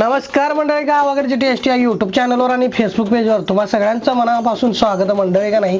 नमस्कार मंडळी गावाकडची टी या यूट्यूब चॅनलवर आणि फेसबुक पेजवर तुम्हा सगळ्यांचं मनापासून स्वागत आहे मंडळी का नाही?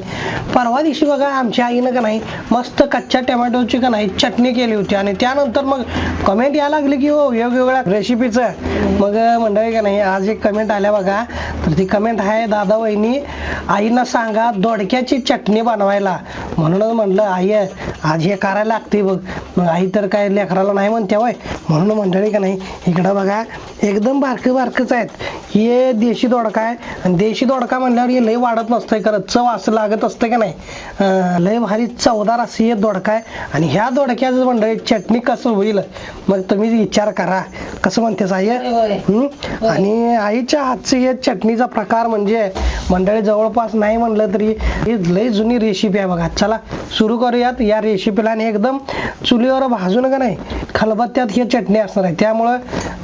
परवा दिवशी बघा आमच्या आईनं का नाही मस्त कच्च्या टोमॅटोची का नाही चटणी केली होती. आणि त्यानंतर मग कमेंट यायला लागली की हो वेगवेगळ्या रेसिपीचं मग मंडळी का नाही आज एक कमेंट आल्या बघा. तर ती कमेंट आहे दादा वहिनी आईनं सांगा दोडक्याची चटणी बनवायला. म्हणूनच म्हणलं आई आज हे करायला लागते बघ. मग आई तर काय लेकराला नाही म्हणते वय म्हणून मंडळी का नाही इकडं बघा एकदम बारकं बारकंच आहेत. हे देशी दोडका आहे. आणि देशी दोडका म्हणल्यावर हे लय वाढत नसतंय करत चव असं लागत असतं का नाही? लय भारी चवदार असं हे दोडका आहे. आणि ह्या दोडक्याचं मंडळी चटणी कसं होईल? मग तुम्ही विचार करा. कसं म्हणतेस आई? आणि आईच्या हातचं हे चटणीचा प्रकार म्हणजे मंडळी जवळपास नाही म्हणलं तरी ही लय जुनी रेसिपी आहे बघा. चला सुरू करूयात. या रेसिपीला आणि एकदम चुलीवर भाजून का नाही? खलबत्त्यात ही चटणी असणार आहे. त्यामुळं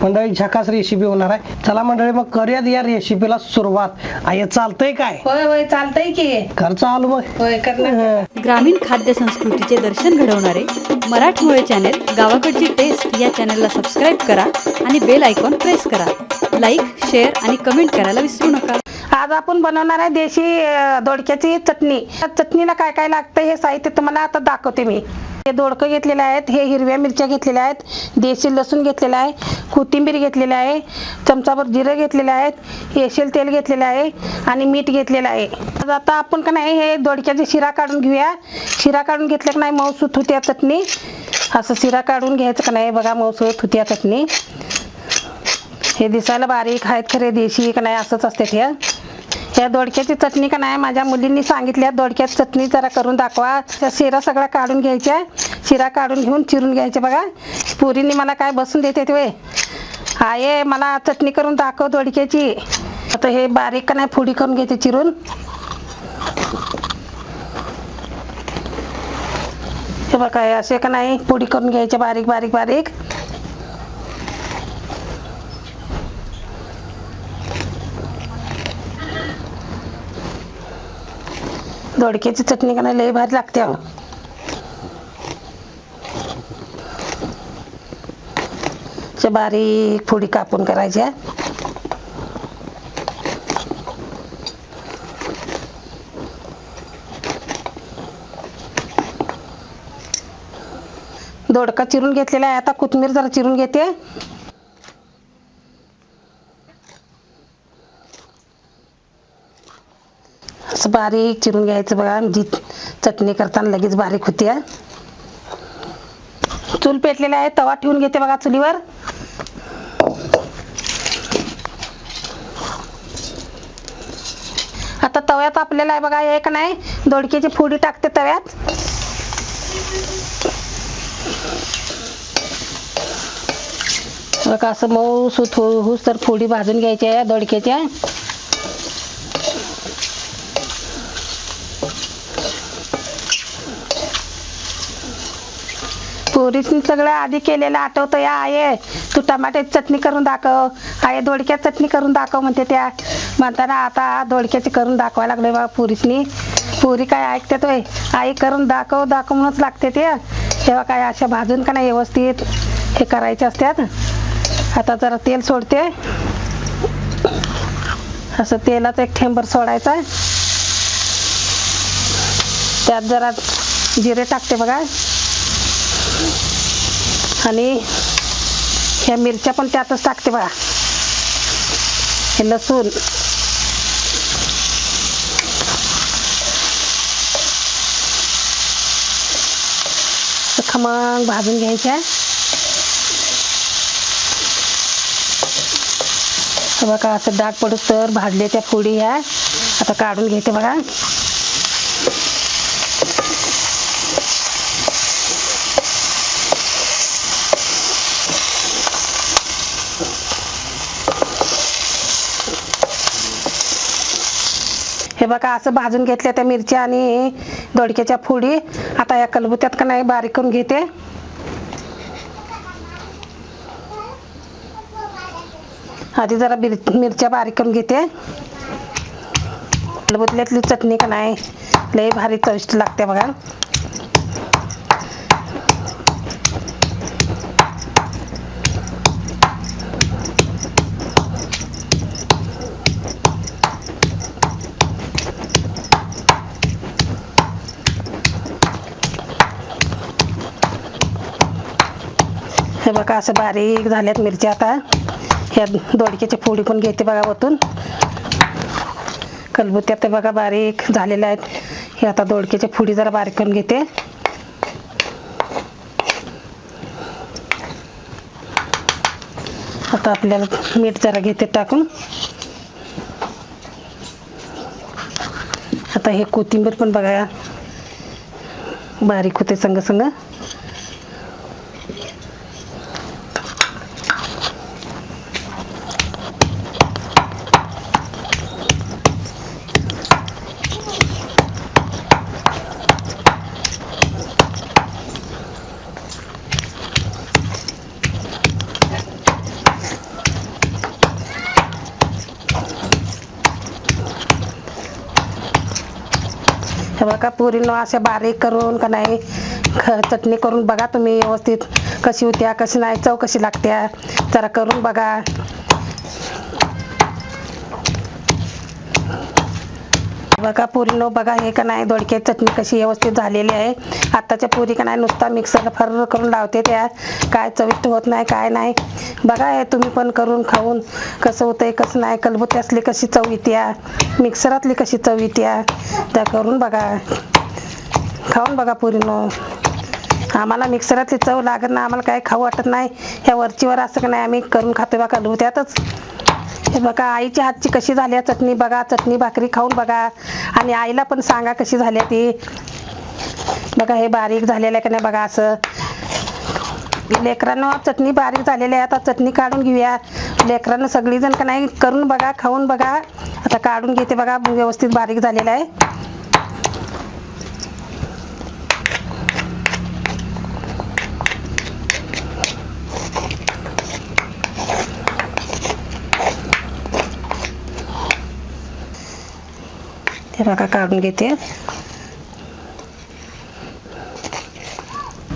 मंडळी झकास रेसिपी होणार आहे. चला मंडळी मग करूयात या रेसिपीला सुरुवात. आई चालतंय काय? होय होय चालतंय की. कर चालू मग. होय करणार हं. ग्रामीण खाद्य संस्कृतीचे दर्शन घडवणारे मराठमोळे चॅनेल गावाकडची टेस्ट या चॅनेलला सबस्क्राईब करा आणि बेल आयकॉन प्रेस करा. लाईक शेअर आणि कमेंट करायला विसरू नका. आज आपण बनवणार आहे देशी अं, दोडक्याची चटणी. त्या चटणीला काय काय लागतं हे साहित्य तुम्हाला आता दाखवते मी. हे दोडकं घेतलेले आहेत हे हिरव्या मिरच्या घेतलेल्या आहेत देशी लसूण घेतलेला आहे कोथिंबीर घेतलेली आहे चमचाभर जिरं घेतलेले आहेत येशेल तेल घेतलेलं आहे आणि मीठ घेतलेलं आहे. आता आपण का नाही हे दोडक्याची शिरा काढून घेऊया. शिरा काढून घेतलं का नाही मऊसूत होत्या चटणी. असं शिरा काढून घ्यायचं का नाही बघा मऊसूत होत्या चटणी. हे दिसायला बारीक आहेत खरे देशी का नाही असंच असते हे. त्या दोडक्याची चटणी का नाही? माझ्या मुलींनी सांगितल्या दोडक्याची चटणी जरा करून दाखवा. त्या शिरा सगळा काढून घ्यायच्या. शिरा काढून घेऊन चिरून घ्यायचे बघा. पुरींनी मला काय बसून देते ते आहे मला चटणी करून दाखव दोडक्याची. आता हे बारीक का नाही फुडी करून घ्यायची चिरून. हे बघा असे का नाही पुडी करून घ्यायचे बारीक बारीक बारीक. दोडक्याची चटणी का नाही लई भारी लागते अहो. बारीक फोडी कापून करायच्या. दोडका चिरून घेतलेला आहे. आता कोथिंबीर जरा चिरून घेते. असं बारीक चिरून घ्यायचं बघा. जी चटणी करताना लगेच बारीक होते. चूल पेटलेला आहे. तवा ठेवून घेते बघा चुलीवर. आता तव्यात आपल्याला आहे बघा एक नाही दोडक्याची फोडी टाकते तव्यात. बघा असं मऊ सुत होऊस तर फोडी भाजून घ्यायची आहे दोडक्याच्या. पोरीसनी सगळं आधी केलेलं आठवतं या आहे तू टमाट्याची चटणी करून दाखव. आहे दोडक्यात चटणी करून दाखव म्हणते त्या. म्हणताना आता दोडक्याची करून दाखवा लागले बा पोरीसनी. पोरी काय ऐकते तोय आई करून दाखव दाखव म्हणूनच लागते ते. तेव्हा काय अशा भाजून का नाही व्यवस्थित हे करायचे असतात आता जरा तेल सोडते. असं तेलाचा एक ठेंबर सोडायचा त्यात जरा जिरे टाकते बघा. आणि ह्या मिरच्या पण त्यातच टाकते बघा. हे लसूण. असं खमंग भाजून घ्यायच्या बघा असं डाग पडू तर भाजले त्या फोडी ह्या. आता काढून घेते बघा. हे बघा असं भाजून घेतल्या त्या मिरच्या आणि दोडक्याच्या फोडी. आता या कलबुत्यात का नाही बारीक करून घेते. आधी जरा बिर- मिरच्या बारीक करून घेते. कलबुतल्यातली चटणी का नाही लई भारी चविष्ट लागते बघा. हे बघा असं बारीक झाल्यात मिरच्या आता. ह्या दोडक्याची फोडी पण घेते बघा वतून. कलबुत्या ते बघा बारीक झालेल्या आहेत. हे आता दोडक्याच्या फोडी जरा बारीक करून घेते. आता आपल्याला मीठ जरा घेते टाकून. आता हे कोथिंबीर पण बघा बारीक होते संग संग. हे बघा पुरीनं अशा बारीक करून का नाही ख- चटणी करून बघा तुम्ही व्यवस्थित कशी होत्या कशी नाही चव कशी लागत्या जरा करून बघा. बघा पुरीनो बघा हे का नाही दोडके चटणी कशी व्यवस्थित झालेली आहे. आत्ताच्या पुरी का नाही नुसता मिक्सरला फर करून लावते त्या. काय चविष्ट होत नाही काय नाही. बघा हे तुम्ही पण करून खाऊन कसं होतंय कसं नाही कलबुती असली कशी चव येत्या मिक्सरातली कशी चव येत्या त्या करून बघा. खाऊन बघा पुरीनो आम्हाला मिक्सरातली चव लागत नाही आम्हाला काय खाऊ वाटत नाही. ह्या वरचीवर असं का नाही आम्ही करून खातो बा कलबुत्यातच हे बघा आईच्या हातची कशी झाली आहे चटणी बघा चटणी भाकरी खाऊन बघा. आणि आईला पण सांगा कशी झाली आहे ती. बघा हे बारीक झालेलं आहे का नाही बघा असं. लेकरांना चटणी बारीक झालेली आहे. आता चटणी काढून घेऊया. लेकरांना सगळीजण का नाही करून बघा खाऊन बघा. आता काढून घेते बघा व्यवस्थित बारीक झालेलं आहे. ते बघा काढून घेते.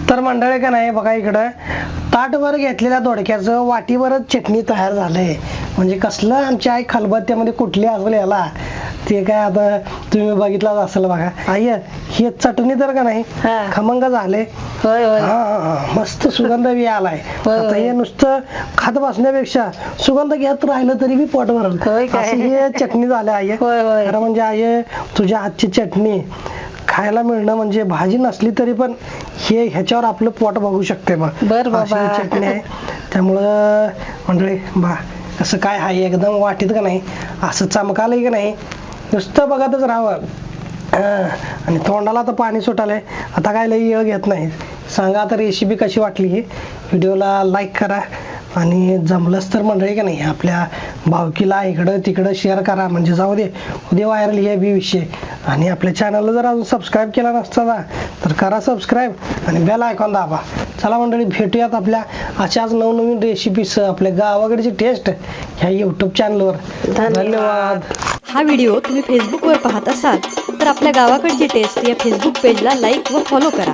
तर मंडळी का नाही बघा इकडं. ताटवर घेतलेल्या दोडक्याचं वाटीवरच चटणी तयार झालंय. म्हणजे कसलं आमची आई खलबत्त्यामध्ये कुठली असेल याला. ते काय आता तुम्ही बघितलंच असेल बघा. आई ही चटणी तर का नाही? हा. खमंग झाले. होय होय. हा, हा, हा. मस्त सुगंध बी आलाय. होय, आता होय. हे नुसतं खात बसण्यापेक्षा सुगंध घेत राहिलं तरी बी पोट भरल. काय? अशी ही चटणी झाली आई होय होय. खरं म्हणजे आई तुझ्या हातची चटणी खायला मिळणं म्हणजे भाजी नसली तरी पण हे ह्याच्यावर आपलं पोट बघू शकते बघ बर बाबा. अशी चटणी आहे. त्यामुळं मंडळी बा कसं काय आहे? एकदम वाटीत का नाही? असं चमकालंय का नाही? नुसतं बघतच राहावं. आणि तोंडाला तर पाणी सुटालंय. आता काय लई येळ घेत नाही सांगा आता रेसिपी कशी वाटली ही? व्हिडिओला लाईक करा. आणि जमलंच तर मंडळी का नाही आपल्या भावकीला इकडं तिकडं शेअर करा. म्हणजे जाऊ दे उद्या व्हायरल हे बी विषय. आणि आपल्या चॅनलला जर अजून सबस्क्राईब केला नसता ना तर करा सबस्क्राईब आणि बेल आयकॉन दाबा. चला मंडळी भेटूयात आपल्या अशाच नवनवीन रेसिपीस आपल्या गावाकडची टेस्ट ह्या यूट्यूब चॅनलवर धन्यवाद. हा व्हिडिओ तुम्ही फेसबुकवर पाहत असाल तर आपल्या गावाकडची टेस्ट या फेसबुक पेजला लाईक व फॉलो करा.